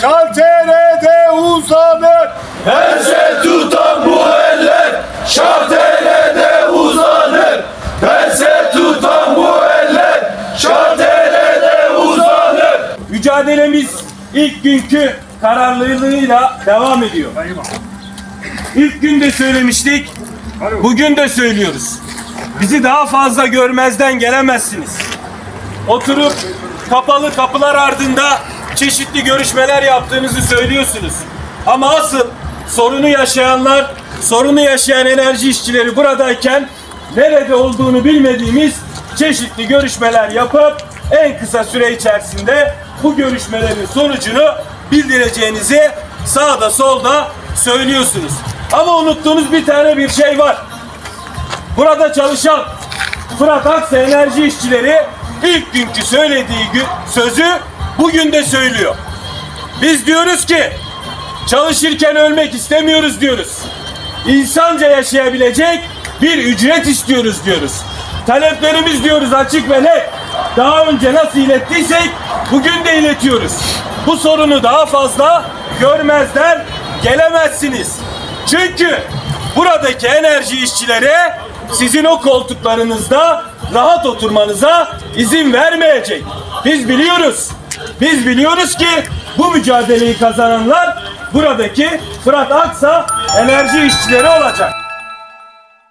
şalterede uzanır. Pense tutan bu eller şartelede uzanır. Pense tutan bu eller şartelede uzanır. Mücadelemiz ilk günkü kararlılığıyla devam ediyor. İlk gün de söylemiştik, bugün de söylüyoruz. Bizi daha fazla görmezden gelemezsiniz. Oturup kapalı kapılar ardında çeşitli görüşmeler yaptığınızı söylüyorsunuz. Ama asıl sorunu yaşayanlar, sorunu yaşayan enerji işçileri buradayken nerede olduğunu bilmediğimiz çeşitli görüşmeler yapıp en kısa süre içerisinde bu görüşmelerin sonucunu bildireceğinizi sağda solda söylüyorsunuz. Ama unuttuğunuz bir tane bir şey var. Burada çalışan Fırat Aksa Enerji İşçileri ilk günkü söylediği sözü bugün de söylüyor. Biz diyoruz ki çalışırken ölmek istemiyoruz diyoruz. İnsanca yaşayabilecek bir ücret istiyoruz diyoruz. Taleplerimiz diyoruz açık ve net. Daha önce nasıl ilettiysek bugün de iletiyoruz. Bu sorunu daha fazla görmezden gelemezsiniz. Çünkü buradaki enerji işçileri sizin o koltuklarınızda rahat oturmanıza izin vermeyecek. Biz biliyoruz. Biz biliyoruz ki bu mücadeleyi kazananlar buradaki Fırat Aksa enerji işçileri olacak.